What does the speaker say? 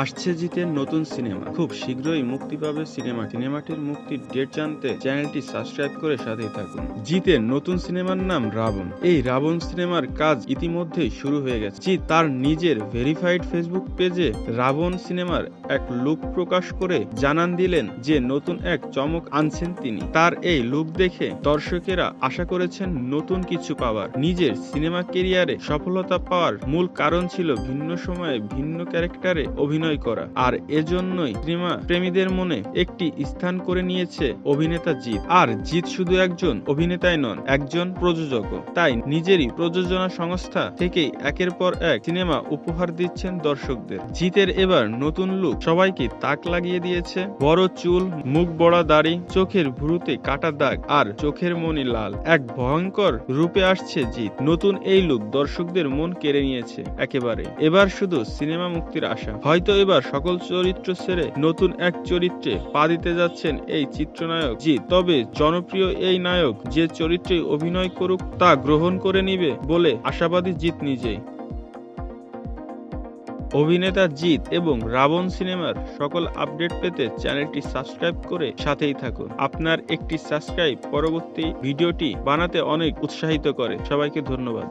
আসছে জিতের নতুন সিনেমা। খুব শীঘ্রই মুক্তি পাবে সিনেমা সিনেমাটির মুক্তির ডেট জানতে চ্যানেলটি সাবস্ক্রাইব করে সাথেই থাকুন। জিতের নতুন সিনেমার নাম রাবণ। এই রাবণ সিনেমার কাজ ইতিমধ্যেই শুরু হয়ে গেছে। জিৎ তার নিজের ভেরিফাইড ফেসবুক পেজে রাবণ সিনেমার এক লুক প্রকাশ করে জানান দিলেন যে নতুন এক চমক আনছেন তিনি। তার এই লুক দেখে দর্শকেরা আশা করেছেন নতুন কিছু পাওয়ার। নিজের সিনেমা কেরিয়ারে সফলতা পাওয়ার মূল কারণ ছিল ভিন্ন সময়ে ভিন্ন ক্যারেক্টারে অভিনয় করা। আর এজন্যই সিনেমা প্রেমীদের মনে একটি স্থান করে নিয়েছে অভিনেতা জিৎ। আর জিৎ শুধু একজন অভিনেতাই নন, একজন প্রযোজকও। তাই নিজেরই প্রযোজনা সংস্থা থেকেই একের পর এক সিনেমা উপহার দিচ্ছেন দর্শকদের। জিতের এবার নতুন লুক। সবাইকে তাক লাগিয়ে দিয়েছে বড় চুল, মুখ বড়া দাড়ি, চোখের ভুরুতে কাটা দাগ আর চোখের মনি লাল। এক ভয়ঙ্কর রূপে আসছে জিৎ। নতুন এই লুক দর্শকদের মন কেড়ে নিয়েছে একেবারে। এবার শুধু সিনেমা মুক্তির আশা। হয়তো এবার সকল চরিত্র ছেড়ে নতুন এক চরিত্রে পা দিতে যাচ্ছেন এই চিত্রনায়ক জিৎ তবে জনপ্রিয় এই নায়ক যে চরিত্রে অভিনয় করুক তা গ্রহণ করে নিবে বলে আশাবাদী জিৎ নিজেই। অভিনেতা জিৎ এবং রাবণ সিনেমার সকল আপডেট পেতে চ্যানেলটি সাবস্ক্রাইব করে সাথেই থাকুন। আপনার একটি সাবস্ক্রাইব পরবর্তী ভিডিওটি বানাতে অনেক উৎসাহিত করে। সবাইকে ধন্যবাদ।